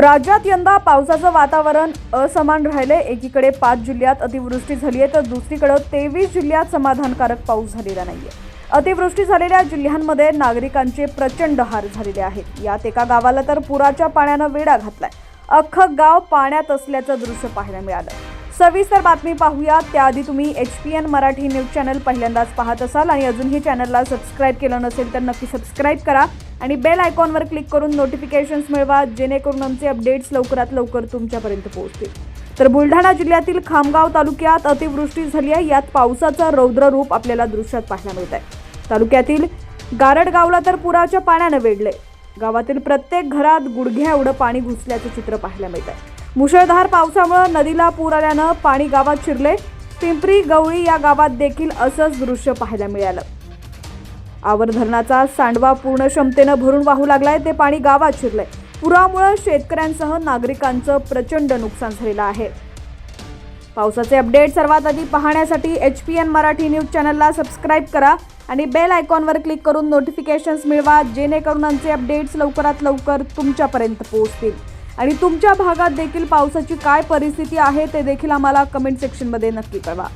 राज्यात यंदा पावसाचं वातावरण असमान राहिले एकीकडे पाच जिल्ह्यात अतिवृष्टी झाली आहे तर दुसरीकडे तेवीस जिल्ह्यात समाधानकारक पाऊस झालेला नाहीये. अतिवृष्टी झालेल्या जिल्ह्यांमध्ये नागरिकांचे प्रचंड हार झालेले आहेत. यात एका गावाला तर पुराच्या पाण्यानं वेढा घातलाय. अख्खं गाव पाण्यात असल्याचं दृश्य पाहायला मिळालं. सविस्तर बातमी पाहूया. त्याआधी तुम्ही H P N Marathi news channel पहिल्यांदाच पाहत असाल आणि अजूनही चॅनलला सबस्क्राईब केलं नसेल तर नक्की सबस्क्राईब करा आणि बेल आयकॉनवर क्लिक करून नोटिफिकेशन्स मिळवा जेणेकरून आमचे अपडेट्स लवकरात लवकर तुमच्यापर्यंत पोहोचतील. तर बुलढाणा जिल्ह्यातील खामगाव तालुक्यात अतिवृष्टी झाली आहे. यात पावसाचं रौद्र रूप आपल्याला दृश्यात पाहायला मिळत आहे तालुक्यातील गारडगावला तर पुराच्या पाण्यानं वेढले गावातील प्रत्येक घरात गुडघ्या एवढं पाणी घुसल्याचं चित्र पाहायला मिळत आहे मुसळधार पावसामुळे नदीला पूर आल्यानं पाणी गावात शिरले. पिंपरी गवळी या गावात देखील असंच दृश्य पाहायला मिळालं. आवर धरणाचा सांडवा पूर्ण क्षमतेनं भरून वाहू लागलाय ते पाणी गावात शिरलंय. पुरामुळे शेतकऱ्यांसह नागरिकांचं प्रचंड नुकसान झालेलं आहे. पावसाचे अपडेट सर्वात आधी पाहण्यासाठी H P N Marathi news चॅनलला सबस्क्राईब करा आणि बेल आयकॉनवर क्लिक करून नोटिफिकेशन्स मिळवा जेणेकरून आमचे अपडेट्स लवकरात लवकर तुमच्यापर्यंत पोहोचतील. आणि तुमच्या भागात देखील पावसाची काय परिस्थिती आहे ते देखील आम्हाला कमेंट सेक्शनमध्ये नक्की कळवा.